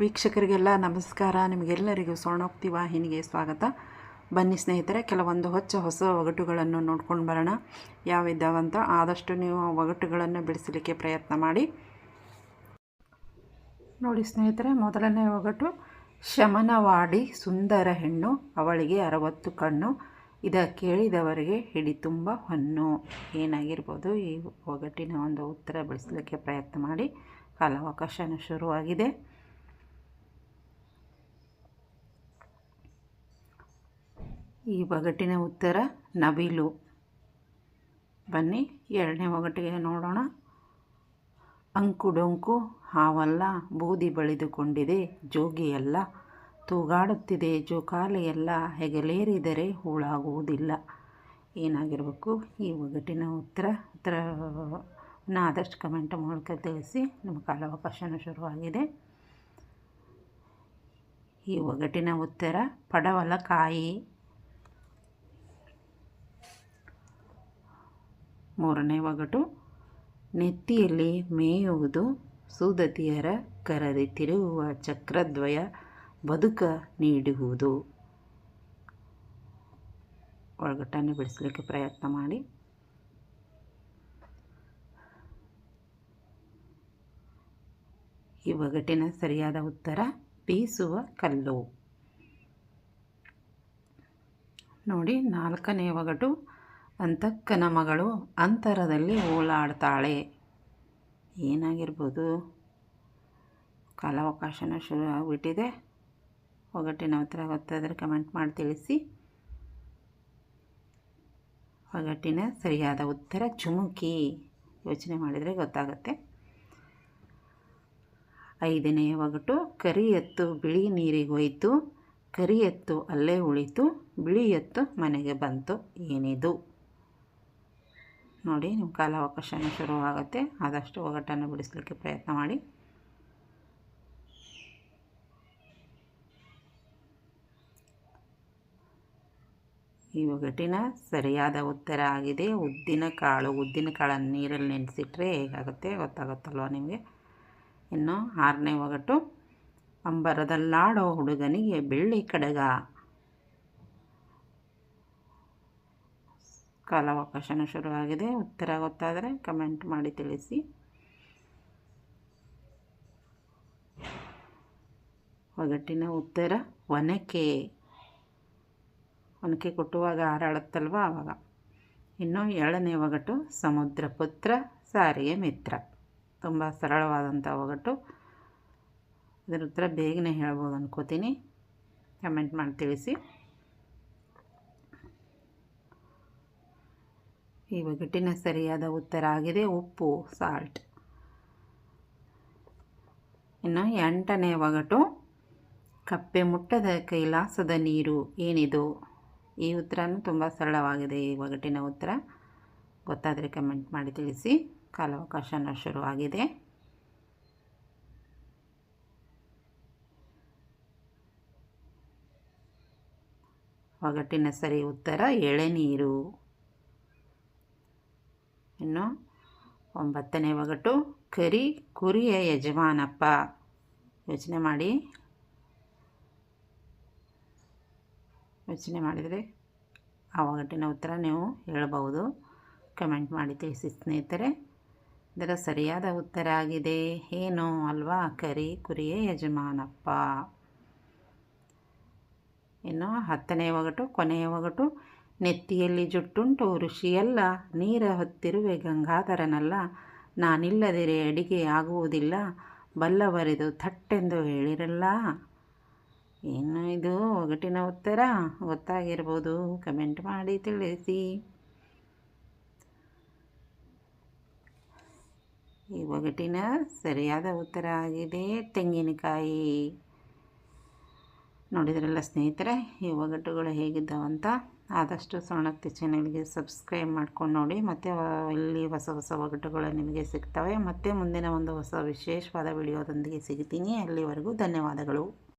ವೀಕ್ಷಕರಿಗೆಲ್ಲ ನಮಸ್ಕಾರ. ನಿಮಗೆಲ್ಲರಿಗೂ ಸ್ವರ್ಣೋಕ್ತಿ ವಾಹಿನಿಗೆ ಸ್ವಾಗತ. ಬನ್ನಿ ಸ್ನೇಹಿತರೆ, ಕೆಲವೊಂದು ಹೊಚ್ಚ ಹೊಸ ಒಗಟುಗಳನ್ನು ನೋಡ್ಕೊಂಡು ಬರೋಣ. ಯಾವಿದ್ದಾವಂತ ಆದಷ್ಟು ನೀವು ಒಗಟುಗಳನ್ನು ಬಿಡಿಸಲಿಕ್ಕೆ ಪ್ರಯತ್ನ ಮಾಡಿ. ನೋಡಿ ಸ್ನೇಹಿತರೆ, ಮೊದಲನೇ ಒಗಟು ಶಮನವಾಡಿ ಸುಂದರ ಹೆಣ್ಣು, ಅವಳಿಗೆ ಅರವತ್ತು ಕಣ್ಣು. ಇದ ಕೇಳಿದವರಿಗೆ ಹಿಡಿ ತುಂಬ ಹೊನ್ನು. ಏನಾಗಿರ್ಬೋದು? ಈ ಒಗಟಿನ ಒಂದು ಉತ್ತರ ಬಿಡಿಸಲಿಕ್ಕೆ ಪ್ರಯತ್ನ ಮಾಡಿ. ಕಾಲಾವಕಾಶನೂ ಶುರುವಾಗಿದೆ. ಈ ಒಗಟಿನ ಉತ್ತರ ನವಿಲು. ಬನ್ನಿ, ಎರಡನೇ ಒಗಟಿಗೆ ನೋಡೋಣ. ಅಂಕುಡೊಂಕು ಹಾವಲ್ಲ, ಬೂದಿ ಬಳಿದುಕೊಂಡಿದೆ, ಜೋಗಿಯಲ್ಲ. ತೂಗಾಡುತ್ತಿದೆ ಜೋಕಾಲೆಯಲ್ಲ ಹೆಗಲೇರಿದರೆ ಹೂಳಾಗುವುದಿಲ್ಲ. ಏನಾಗಿರಬೇಕು? ಈ ಒಗಟಿನ ಉತ್ತರ ಉತ್ತರನ ಆದಷ್ಟು ಕಮೆಂಟ್ ಮೂಲಕ ತಿಳಿಸಿ. ನಮ್ಮ ಕಾಲಾವಕಾಶನ ಶುರುವಾಗಿದೆ. ಈ ಒಗಟಿನ ಉತ್ತರ, ಪಡವಲಕಾಯಿ. ಮೂರನೇ ಒಗಟು. ನೆತ್ತಿಯಲ್ಲಿ ಮೇಯುವುದು ಸೂದತಿಯರ ಕರದಿ ತಿರುಗುವ ಚಕ್ರದ್ವಯ ಬದುಕ ನೀಡುವುದು. ಒಳಗಟ್ಟನ್ನು ಬಿಡಿಸಲಿಕ್ಕೆ ಪ್ರಯತ್ನ ಮಾಡಿ. ಈ ಒಗಟಿನ ಸರಿಯಾದ ಉತ್ತರ, ಬೀಸುವ ಕಲ್ಲು. ನೋಡಿ, ನಾಲ್ಕನೇ ಒಗಟು. ಅಂತಕ್ಕನ ಮಗಳು ಅಂತರದಲ್ಲಿ ಓಲಾಡ್ತಾಳೆ. ಏನಾಗಿರ್ಬೋದು? ಕಾಲಾವಕಾಶನ ಶುರು ಆಗಿಬಿಟ್ಟಿದೆ. ಒಗಟಿನ ಉತ್ತರ ಗೊತ್ತಾದರೆ ಕಮೆಂಟ್ ಮಾಡಿ ತಿಳಿಸಿ. ಒಗಟ್ಟಿನ ಸರಿಯಾದ ಉತ್ತರ ಚುಮುಕಿ. ಯೋಚನೆ ಮಾಡಿದರೆ ಗೊತ್ತಾಗುತ್ತೆ. ಐದನೆಯ ಒಗಟು, ಕರಿ ಎತ್ತು ಬಿಳಿ ನೀರಿಗೆ ಹೋಯಿತು. ಕರಿ ಎತ್ತು ಅಲ್ಲೇ ಉಳಿತು. ಬಿಳಿ ಎತ್ತು ಮನೆಗೆ ಬಂತು. ಏನಿದು? ನೋಡಿ ನಿಮ್ಮ ಕಾಲಾವಕಾಶನೂ ಶುರುವಾಗುತ್ತೆ ಆದಷ್ಟು ಒಗಟನ್ನು ಬಿಡಿಸಲಿಕ್ಕೆ ಪ್ರಯತ್ನ ಮಾಡಿ. ಈ ಒಗಟಿನ ಸರಿಯಾದ ಉತ್ತರ ಆಗಿದೆ. ಉದ್ದಿನ ಕಾಳು, ಉದ್ದಿನ ಕಾಳನ್ನು ನೀರಲ್ಲಿ ನೆನೆಸಿಟ್ರೆ ಹೇಗಾಗುತ್ತೆ ಗೊತ್ತಾಗುತ್ತಲ್ವ ನಿಮಗೆ? ಇನ್ನು ಆರನೇ ಒಗಟು. ಅಂಬರದಲ್ಲಾಡೋ ಹುಡುಗನಿಗೆ ಬೆಳ್ಳಿ ಕಡಗ. ಕಾಲಾವಕಾಶನೂ ಶುರುವಾಗಿದೆ. ಉತ್ತರ ಗೊತ್ತಾದರೆ ಕಮೆಂಟ್ ಮಾಡಿ ತಿಳಿಸಿ. ಒಗಟ್ಟಿನ ಉತ್ತರ, ಒನಕೆ. ಒನಕೆ ಕೊಟ್ಟುವಾಗ ಹಾರಾಡುತ್ತಲ್ವ ಆವಾಗ ಇನ್ನು ಏಳನೇ ಒಗಟು, ಸಮುದ್ರ ಪುತ್ರ, ಸಾರಿಗೆ ಮಿತ್ರ. ತುಂಬ ಸರಳವಾದಂಥ ಒಗಟು. ಇದರ ಉತ್ತರ ಬೇಗನೆ ಹೇಳ್ಬೋದು ಅನ್ಕೋತೀನಿ. ಕಮೆಂಟ್ ಮಾಡಿ ತಿಳಿಸಿ. ಈ ಒಗಟಿನ ಸರಿಯಾದ ಉತ್ತರ ಆಗಿದೆ ಉಪ್ಪು ಸಾಲ್ಟ್ ಇನ್ನು ಎಂಟನೇ ಒಗಟು, ಕಪ್ಪೆ ಮುಟ್ಟದ ಕೈಲಾಸದ ನೀರು ಏನಿದು? ಈ ಉತ್ತರನೂ ತುಂಬ ಸರಳವಾಗಿದೆ, ಈ ಒಗಟಿನ ಉತ್ತರ. ಗೊತ್ತಾದರೆ ಕಮೆಂಟ್ ಮಾಡಿ ತಿಳಿಸಿ, ಕಾಲಾವಕಾಶನ ಶುರುವಾಗಿದೆ. ಒಗಟಿನ ಸರಿ ಉತ್ತರ, ಎಳೆನೀರು. ಇನ್ನು ಒಂಬತ್ತನೇ ಒಗಟು ಕರಿ ಕುರಿಯ ಯಜಮಾನಪ್ಪ. ಯೋಚನೆ ಮಾಡಿ. ಯೋಚನೆ ಮಾಡಿದರೆ ಆ ಒಗಟಿನ ಉತ್ತರ ನೀವು ಹೇಳಬಹುದು. ಕಮೆಂಟ್ ಮಾಡಿ ತಿಳಿಸಿ ಸ್ನೇಹಿತರೆ. ಇದರ ಸರಿಯಾದ ಉತ್ತರ ಆಗಿದೆ. ಏನು ಅಲ್ವಾ? ಕರಿ ಕುರಿಯ ಯಜಮಾನಪ್ಪ. ಇನ್ನು ಹತ್ತನೇ ಒಗಟು ಕೊನೆಯ ಒಗಟು ನೆತ್ತಿಯಲ್ಲಿ ಜುಟ್ಟುಂಟು ಋಷಿಯಲ್ಲ, ನೀರ ಹೊತ್ತಿರುವೆ ಗಂಗಾಧರನಲ್ಲ. ನಾನಿಲ್ಲದಿರೆ ಅಡಿಗೆ ಆಗುವುದಿಲ್ಲ, ಬಲ್ಲವರಿದು ಥಟ್ಟೆಂದು ಹೇಳಿರಲ್ಲ. ಏನು ಇದು? ಒಗಟಿನ ಉತ್ತರ? ಗೊತ್ತಾಗಿರ್ಬೋದು. ಕಮೆಂಟ್ ಮಾಡಿ ತಿಳಿಸಿ. ಈ ಒಗಟಿನ ಸರಿಯಾದ ಉತ್ತರ ಆಗಿದೆ. ತೆಂಗಿನಕಾಯಿ. ನೋಡಿದ್ರಲ್ಲ ಸ್ನೇಹಿತರೆ, ಈ ಒಗಟುಗಳು ಹೇಗಿದ್ದಾವಂತ? ಆದಷ್ಟು ಸೊಣಕ್ತಿ ಚಾನಲ್ಗೆ ಸಬ್ಸ್ಕ್ರೈಬ್ ಮಾಡ್ಕೊಂಡು ನೋಡಿ. ಮತ್ತು ಇಲ್ಲಿ ಹೊಸ ಹೊಸ ಒಗಟುಗಳು ನಿಮಗೆ ಸಿಗ್ತವೆ. ಮತ್ತು ಮುಂದಿನ ಒಂದು ಹೊಸ ವಿಶೇಷವಾದ ವಿಡಿಯೋದೊಂದಿಗೆ ಸಿಗ್ತೀನಿ. ಅಲ್ಲಿವರೆಗೂ ಧನ್ಯವಾದಗಳು.